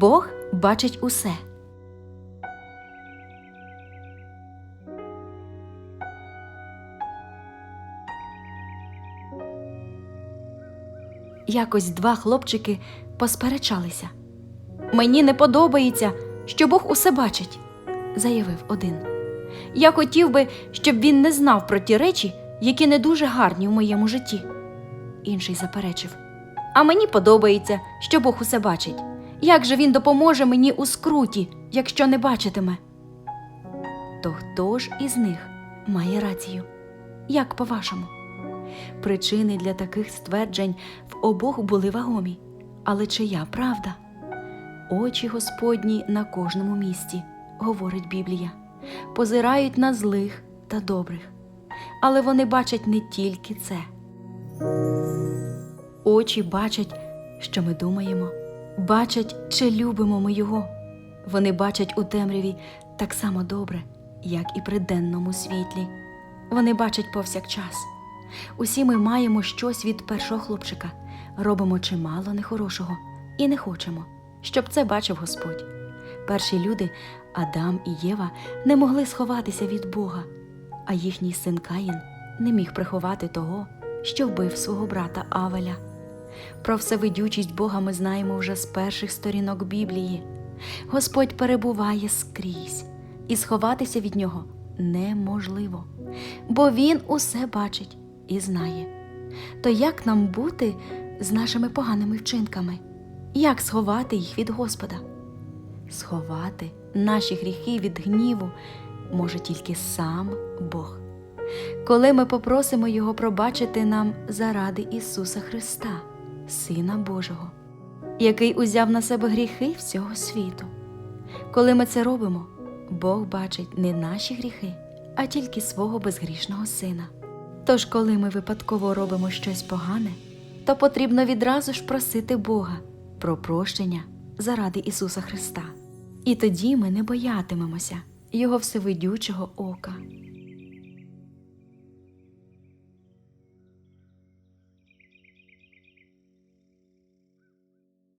Бог бачить усе. Якось два хлопчики посперечалися. Мені не подобається, що Бог усе бачить, заявив один. Я хотів би, щоб він не знав про ті речі, які не дуже гарні в моєму житті. Інший заперечив. А мені подобається, що Бог усе бачить. Як же він допоможе мені у скруті, якщо не бачитиме? То хто ж із них має рацію? Як по-вашому? Причини для таких стверджень в обох були вагомі. Але чия правда? Очі Господні на кожному місці, говорить Біблія, позирають на злих та добрих. Але вони бачать не тільки це. Очі бачать, що ми думаємо, бачать, чи любимо ми його. Вони бачать у темряві так само добре, як і при денному світлі. Вони бачать повсякчас. Усі ми маємо щось від першого хлопчика, робимо чимало нехорошого і не хочемо, щоб це бачив Господь. Перші люди, Адам і Єва, не могли сховатися від Бога, а їхній син Каїн не міг приховати того, що вбив свого брата Авеля. Про всевидючість Бога ми знаємо вже з перших сторінок Біблії. Господь перебуває скрізь, і сховатися від нього неможливо, бо Він усе бачить і знає. То як нам бути з нашими поганими вчинками? Як сховати їх від Господа? Сховати наші гріхи від гніву може тільки сам Бог. Коли ми попросимо Його пробачити нам заради Ісуса Христа, Сина Божого, який узяв на себе гріхи всього світу. Коли ми це робимо, Бог бачить не наші гріхи, а тільки свого безгрішного сина. Тож, коли ми випадково робимо щось погане, то потрібно відразу ж просити Бога про прощення заради Ісуса Христа. І тоді ми не боятимемося Його всевидючого ока.